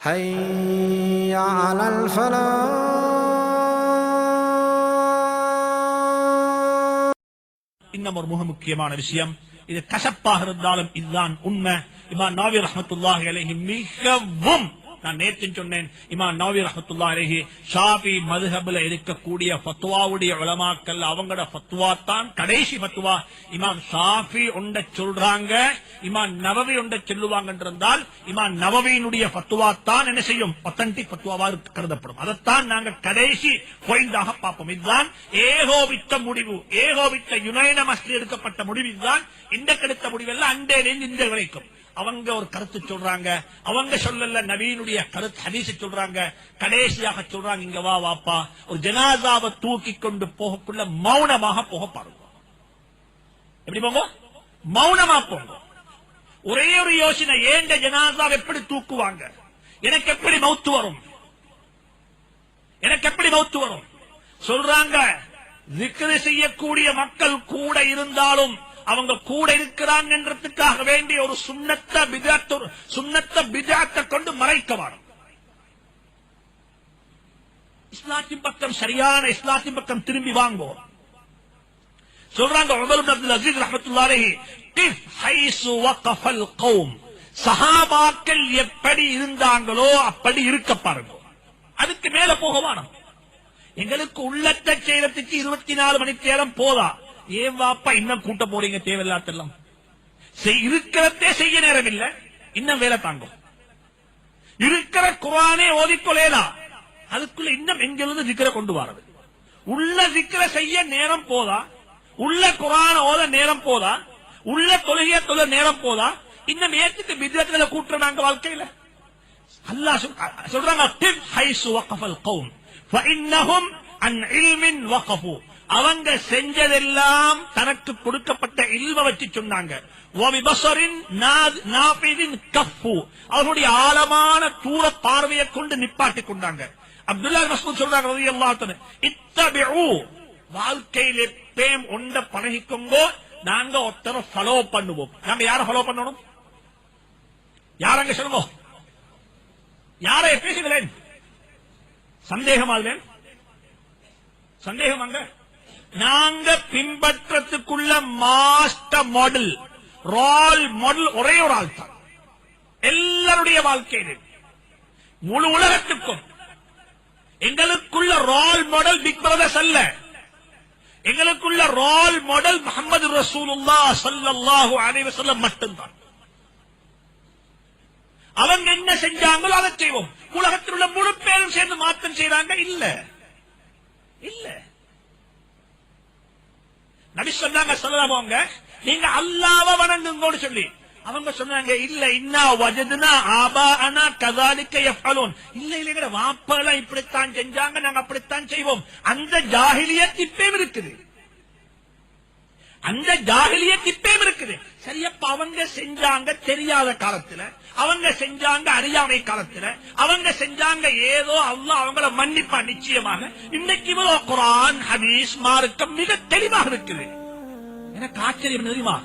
حي على الفلاح இன்னும் ஒரு மிக முக்கியமான விஷயம் இது கசப்பாக இருந்தாலும் இதுதான் உண்மை இமாம் நாவி ரஹமத்துல்லாஹி அலைஹி மிகவும் நான் நேற்று சொன்னேன் இமாம் நவி ரஹத்துல்லா அலைஹி ஷாபி மதுஹபில் இருக்கக்கூடிய பத்துவாவுடைய வளமாக்கல் அவங்களோட ஃபத்வா தான் கடைசி பத்துவா இமாம் ஷாஃபி ஒண்ட சொல்றாங்க இமாம் நவவி ஒண்ட சொல்லுவாங்க என்றால் இமாம் நவவியினுடைய ஃபத்வா தான் என்ன செய்யும்? ஒத்தன்டிக் ஃபத்வாவா கருதப்படும். அதைத்தான் நாங்க கடைசி பாயிண்டாக பார்ப்போம். இதுதான் ஏகோபித்த முடிவு. ஏகோபித்த யுனைனமஸ்ல எடுக்கப்பட்ட முடிவு. இதுதான் இந்த கெடுத்த முடிவெல்லாம் அண்டே இந்த வரைக்கும் அவங்க ஒரு கருத்து சொல்றாங்க. அவங்க சொல்லல நவீனுடைய கருத்து ஹதீஸ் சொல்றாங்க. கடைசியாக சொல்றாங்க இங்க வா வாப்பா. ஒரு ஜனாதாவை தூக்கி கொண்டு போகக்குள்ள மௌனமாக போக பாருங்க. எப்படி போங்க? மௌனமா போங்க. ஒரே ஒரு யோசனை ஏண்ட ஜனாதாவை எப்படி தூக்குவாங்க? எனக்கு எப்படி மௌத்து வரும்? எனக்கு எப்படி மௌத்து வரும்? சொல்றாங்க zikr செய்யக்கூடிய மக்கள் கூட இருந்தாலும் அவங்க கூட இருக்கிறாங்கன்றதுக்காக வேண்டிய ஒரு சுண்ணத்த பிதாத்த சுண்ணத்த பிதாத்தை கொண்டு மறைக்க வரும். இஸ்லாத்தின் பக்கம் சரியான இஸ்லாத்தின் பக்கம் திரும்பி வாங்குவோம். சொல்றாங்க உமர் அப்துல் அசீஸ் ரஹ்மத்துல்லாஹி கிஃப் ஹைசு வகஃபல் கௌம். சஹாபாக்கள் எப்படி இருந்தாங்களோ அப்படி இருக்க பாருங்க. அதுக்கு மேல போக எங்களுக்கு உள்ளத்தை செய்யறதுக்கு இருபத்தி நாலு மணி நேரம் போதா? ஏன் வாப்பா இன்னும் கூட்ட போறீங்க தேவையில்லாத்தெல்லாம்? செய்- இருக்கிறதே செய்ய நேரம் இல்ல இன்னும் வேலை தாங்கும். இருக்கிற குரானே ஓதிக்கொள்ளேதா அதுக்குள்ள இன்னும் எங்கிருந்து சிக்கரை கொண்டு வரது? உள்ள சிக்கரை செய்ய நேரம் போதா? உள்ள குரான ஓத நேரம் போதா? உள்ள தொழுகைய தொழ நேரம் போதா? இன்னும் ஏத்துக்கு விதத்துல கூட்டுறாங்க வாழ்க்கையில? அல்லாஹ் சொல்றாங்க "கிஃப் ஹைசு வகஃபல் கௌம் ஃபஇன்னஹும் அன் இல்மின் வகஃபு." அவங்க செஞ்சதெல்லாம் தனக்கு கொடுக்கப்பட்ட இல்வ வச்சு சொன்னாங்க. அவருடைய ஆழமான தூர பார்வையை கொண்டு நிப்பாட்டி கொண்டாங்க. அப்துல்லா மஸ்ஊத் சொல்றாங்க ரலியல்லாஹு தஆலா வாழ்க்கையில எப்பயும் ஒண்ட பழகிக்கோங்கோ நாங்க ஒருத்தரை ஃபாலோ பண்ணுவோம். நாங்க யாரை ஃபாலோ பண்ணணும்? யாரங்க சொல்லுங்க? யாரை பேசுகிறேன்? சந்தேகமாகிறேன்? சந்தேகம் அங்க? நாங்க பின்பற்றத்துக்குள்ள மாஸ்டர் மாடல் ரோல் மாடல் ஒரே ஒரு ஆள் தான் எல்லாருடைய வாழ்க்கையில் முழு உலகத்துக்கும். எங்களுக்குள்ள ரோல் மாடல் பிக் பிரதர்ஸ் அல்ல. எங்களுக்குள்ள ரோல் மாடல் முகமது ரசூலுல்லா சல்லாஹு அலைஹி மட்டும்தான். அவங்க என்ன செஞ்சாங்களோ அதை செய்வோம். உலகத்தில் உள்ள முழு பேரும் சேர்ந்து மாற்றம் செய்யறாங்க இல்ல. இல்ல. நபி சொன்னாங்க சொல்லலாம் அவங்க? நீங்க அல்லாவ வணங்குங்கன்னு சொல்லி. அவங்க சொன்னாங்க இல்ல இன்னா வஜதுனா ஆபா அனா கதாலிக்க எஃபலோன் இல்ல இல்ல வாப்பெல்லாம் இப்படித்தான் செஞ்சாங்க நாங்க அப்படித்தான் செய்வோம். அந்த ஜாகிலியத் இப்பயும் இருக்குது. அந்த ஜாகிலியத் இப்பயும் இருக்குது. சரியப்ப அவங்க செஞ்சாங்க தெரியாத காலத்துல அவங்க செஞ்சாங்க அறியாமை காலத்துல அவங்க செஞ்சாங்க ஏதோ அல்லாஹ் அவங்கள மன்னிப்பா நிச்சயமாக. இன்னைக்கு இவ்வளவு குரான் ஹதீஸ் மார்க்கம் மிக தெளிவாக இருக்குது. எனக்கு ஆச்சரியம் தெரியுமா?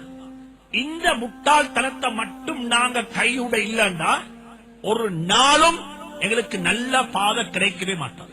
இந்த முட்டாள்தனத்தை மட்டும் நாங்க கையுட இல்லைன்னா ஒரு நாளும் எங்களுக்கு நல்ல பாதை கிடைக்கவே மாட்டோம்.